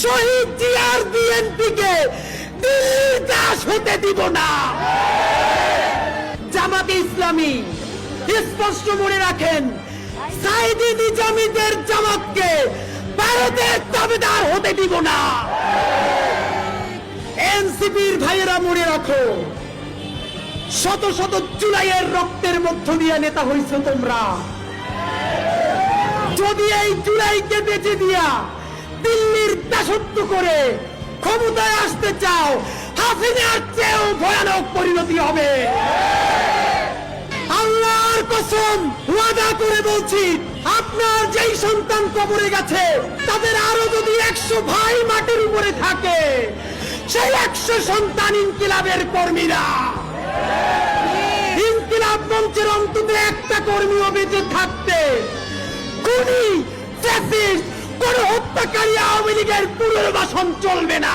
শহীদ বিএনপিকে দিল্লির দাস হতে দিব না। জামাতে ইসলামী, স্পষ্ট মনে রাখেন, সাইদি নিজামীদের জামাতকে ভারতের দাবিদার হতে দিব না। এনসিপির ভাইয়েরা মনে রাখো, শত শত জুলাইয়ের রক্তের মধ্য দিয়ে নেতা হইছ তোমরা। যদি এই জুলাইকে বেঁচে দিয়া করে ক্ষমতায় আসতে চাও, হাসিনার চেয়েও ভয়ানক পরিণতি হবে। আল্লাহর কসম ওয়াদা করে বলছি, আপনার যেই সন্তান কবরে গেছে, তাদের আরও যদি একশো ভাই মাটির উপরে থাকে, সেই একশো সন্তান ইনকিলাবের কর্মীরা। ইনকিলাব মঞ্চের অন্তত একটা কর্মীও বেঁচে থাকতে কোন হত্যাকারী আওয়ামী লীগের পুনর্বাসন চলবে না।